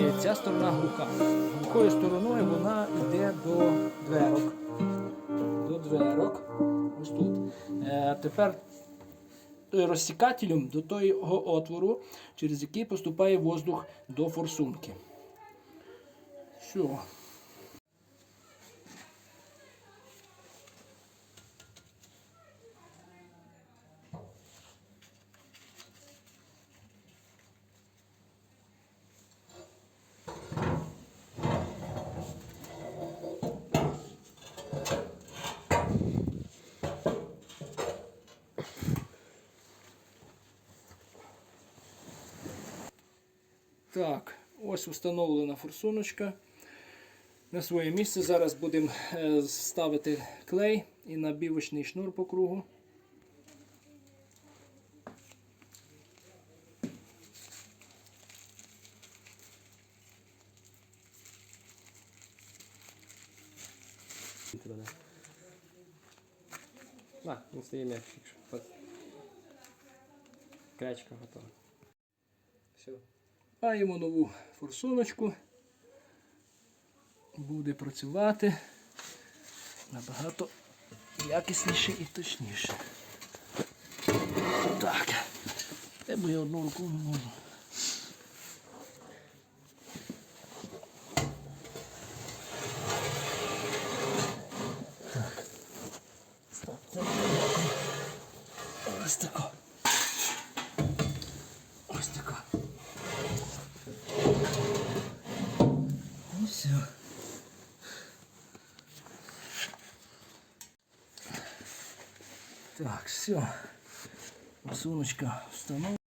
І Ця сторона глуха. Глухою стороною вона йде до дверок. Е, Тепер розсікателем до того отвору, через який поступає воздух до форсунки. Все. Так, ось встановлена форсуночка. На своє місце зараз будемо е, ставити клей і набівочний шнур по кругу. Туди, він стає м'якший. Крячка готова. Все. Маємо нову форсуночку. Буде працювати набагато якісніше і точніше. Так. Де бо я одну руку не можу. Так. Ось тако. Ось тако. Ну все. Так, все. Форсуночка встановлена.